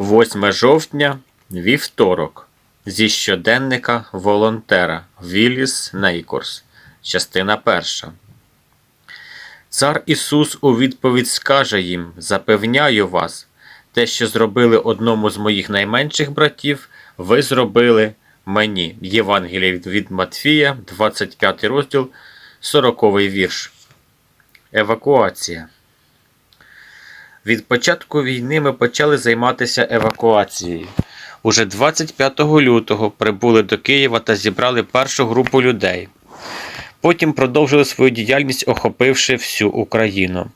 8 жовтня, вівторок. Зі щоденника волонтера Віліс Нейкорс. Частина перша. Цар Ісус у відповідь скаже їм: Запевняю вас, те, що зробили одному з моїх найменших братів, ви зробили мені. Євангеліє від Матфія, 25 розділ, 40 вірш. Евакуація. Від початку війни ми почали займатися евакуацією. Уже 25 лютого прибули до Києва та зібрали першу групу людей. Потім продовжили свою діяльність, охопивши всю Україну.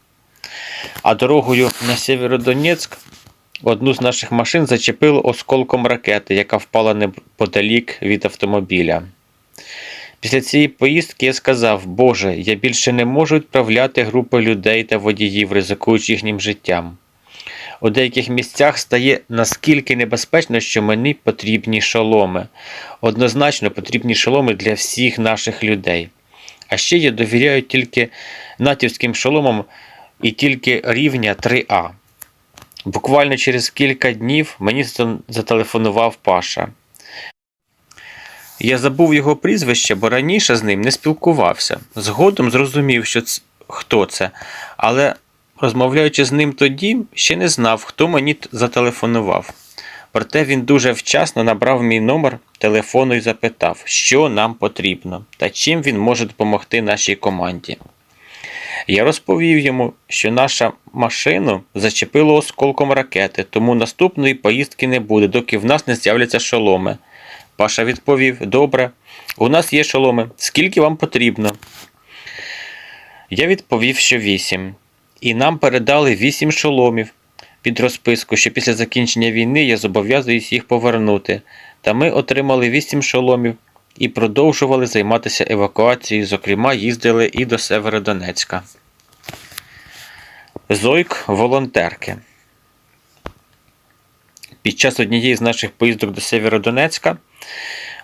А дорогою на Сєвєродонецьк одну з наших машин зачепило осколком ракети, яка впала неподалік від автомобіля. Після цієї поїздки я сказав: Боже, я більше не можу відправляти групи людей та водіїв, ризикуючи їхнім життям. У деяких місцях стає наскільки небезпечно, що мені потрібні шоломи. Однозначно потрібні шоломи для всіх наших людей. А ще я довіряю тільки натівським шоломам і тільки рівня 3А. Буквально через кілька днів мені зателефонував Паша. Я забув його прізвище, бо раніше з ним не спілкувався. Згодом зрозумів, що ц... хто це, але розмовляючи з ним тоді, ще не знав, хто мені зателефонував. Проте він дуже вчасно набрав мій номер телефону і запитав, що нам потрібно та чим він може допомогти нашій команді. Я розповів йому, що наша машину зачепило осколком ракети, тому наступної поїздки не буде, доки в нас не з'являться шоломи. Паша відповів: Добре, у нас є шоломи. Скільки вам потрібно? Я відповів, що вісім. І нам передали вісім шоломів під розписку, що після закінчення війни я зобов'язуюсь їх повернути. Та ми отримали вісім шоломів і продовжували займатися евакуацією, зокрема, їздили і до Северодонецька. Зойк волонтерки. Під час однієї з наших поїздок до Северодонецька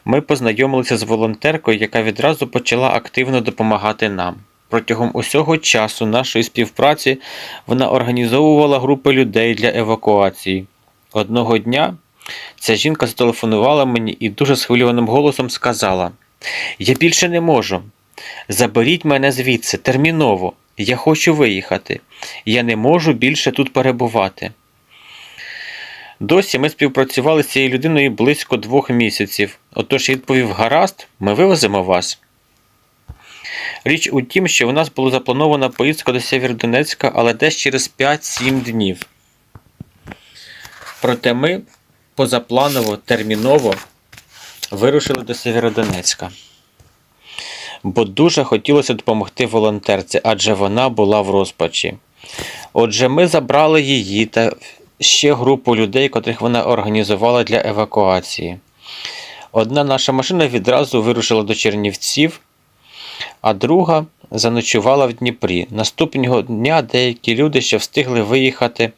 ми познайомилися з волонтеркою, яка відразу почала активно допомагати нам. Протягом усього часу нашої співпраці вона організовувала групи людей для евакуації. Одного дня ця жінка зателефонувала мені і дуже схвильованим голосом сказала: Я більше не можу. Заберіть мене звідси терміново. Я хочу виїхати. Я не можу більше тут перебувати. Досі ми співпрацювали з цією людиною близько двох місяців. Отож відповів: гаразд, ми вивеземо вас. Річ у тім, що у нас була запланована поїздка до Сєвєродонецька, але десь через 5-7 днів. Проте ми позапланово, терміново вирушили до Сєвєродонецька. Бо дуже хотілося допомогти волонтерці, адже вона була в розпачі. Отже, ми забрали її та ще групу людей, котрих вона організувала для евакуації. Одна наша машина відразу вирушила до Чернівців, а друга заночувала в Дніпрі. Наступного дня деякі люди ще встигли виїхати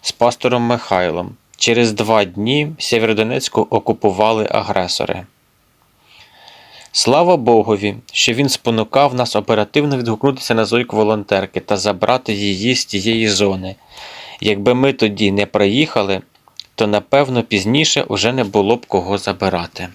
з пастором Михайлом. Через два дні Сєвєродонецьку окупували агресори. Слава Богові, що він спонукав нас оперативно відгукнутися на зойк волонтерки та забрати її з тієї зони. Якби ми тоді не приїхали, то напевно пізніше уже не було б кого забирати.